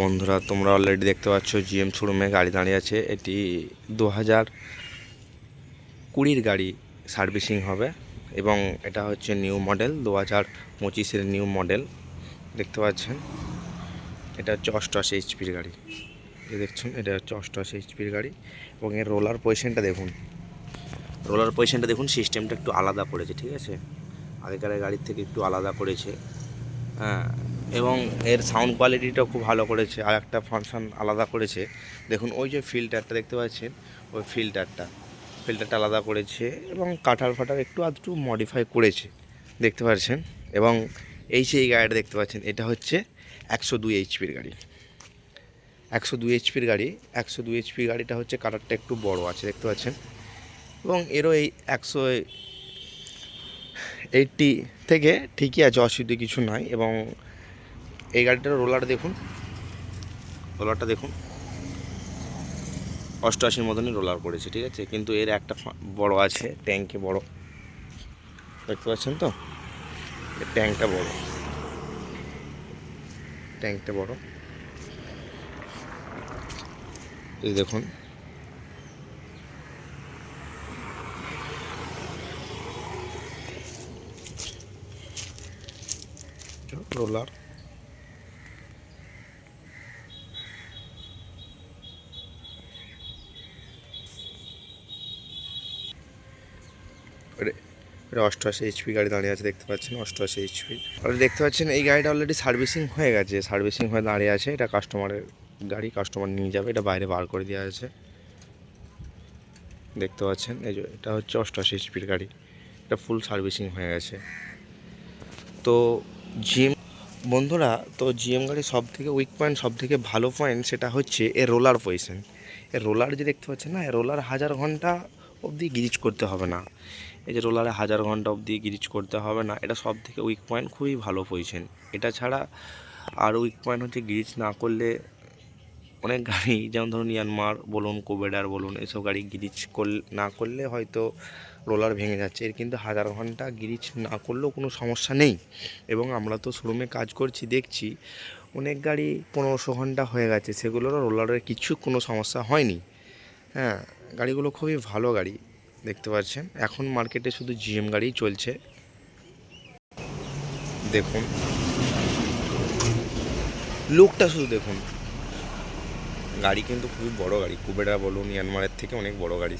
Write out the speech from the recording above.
বন্ধুরা, তোমরা অলরেডি দেখতে পাচ্ছ জিএম শোরুমে গাড়ি দাঁড়িয়ে আছে। এটি দু হাজার কুড়ির গাড়ি সার্ভিসিং হবে এবং এটা হচ্ছে নিউ মডেল দু হাজার পঁচিশের নিউ মডেল। দেখতে পাচ্ছেন, এটা হচ্ছে অষ্টআশি এইচপির গাড়ি। এই দেখছেন, এটা হচ্ছে অষ্টআশি এইচপির গাড়ি এবং এর রোলার পজিশনটা দেখুন। রোলার পজিশনটা দেখুন সিস্টেমটা একটু আলাদা করেছে, ঠিক আছে? আগেকার গাড়ির থেকে একটু আলাদা করেছে। হ্যাঁ এবং এর সাউন্ড কোয়ালিটিটাও খুব ভালো করেছে, আর একটা ফাংশন আলাদা করেছে। দেখুন, ওই যে ফিল্টারটা দেখতে পাচ্ছেন? ওই ফিল্টারটা ফিল্টারটা আলাদা করেছে এবং কাটার ফাটার একটু আধটু মডিফাই করেছে। দেখতে পাচ্ছেন? এবং এই সেই গাড়িটা দেখতে পাচ্ছেন, এটা হচ্ছে একশো দুই এইচপির গাড়ি। একশো দুই এইচপির গাড়ি। একশো দুই এইচপির গাড়িটা হচ্ছে কাটারটা একটু বড় আছে, দেখতে পাচ্ছেন? এবং এরও এই একশো এইটটি থেকে ঠিকই আছে অসুবিধে কিছু নাই। এবং এই গাড়িটার রোলার দেখুন। রোলারটা দেখুন। অষ্টআশির মতনই রোলার করেছে, ঠিক আছে? কিন্তু এর একটা বড় আছে, ট্যাঙ্কে বড়। দেখতে পাচ্ছেন তো? ট্যাঙ্কটা বড়। ট্যাঙ্কটা বড়। এই দেখুন। রোলার। এটা- অষ্টআশি এইচপি গাড়ি দাঁড়িয়ে আছে, দেখতে পাচ্ছেন অষ্টআশি এইচপি আর দেখতে পাচ্ছেন এই গাড়িটা অলরেডি সার্ভিসিং হয়ে গেছে সার্ভিসিং হয়ে দাঁড়িয়ে আছে, এটা কাস্টমারের গাড়ি কাস্টমার নিয়ে যাবে, এটা বাইরে বার করে দেওয়া আছে। দেখতে পাচ্ছেন, এই যে এটা হচ্ছে অষ্টআশি এইচপির গাড়ি, এটা ফুল সার্ভিসিং হয়ে গেছে। তো জিএম বন্ধুরা, তো জিএম গাড়ির সব থেকে উইক পয়েন্ট সব থেকে ভালো পয়েন্ট সেটা হচ্ছে এর রোলার পজিশন এর রোলার যে দেখতে পাচ্ছেন না, এর রোলার হাজার ঘণ্টা অবধি গিরিজ করতে হবে না। এই যে রোলারে হাজার ঘণ্টা অবধি গিরিজ করতে হবে না, এটা সব থেকে উইক পয়েন্ট খুবই ভালো পজিশন এটা ছাড়া আর উইক পয়েন্ট হচ্ছে গিরিজ না করলে অনেক গাড়ি, যেমন ধরুন ইয়ানমার বলুন, কোবেডার বলুন, এসব গাড়ি গিরিজ করলে না করলে হয়তো রোলার ভেঙে যাচ্ছে। এর কিন্তু হাজার ঘণ্টা গিরিজ না করলেও কোনো সমস্যা নেই। এবং আমরা তো শোরুমে কাজ করছি, দেখছি অনেক গাড়ি পনেরোশো ঘণ্টা হয়ে গেছে, সেগুলোরও রোলারের কিছু কোনো সমস্যা হয়নি। হ্যাঁ গাড়িগুলো খুবই ভালো গাড়ি। দেখতে পাচ্ছেন। এখন মার্কেটে শুধু জিএম গাড়িই চলছে। দেখুন। লোকটা শুধু দেখুন। গাড়ি কিন্তু খুবই বড় গাড়ি। কুবেরা বলুন, ইয়ানমারের থেকে অনেক বড় গাড়ি।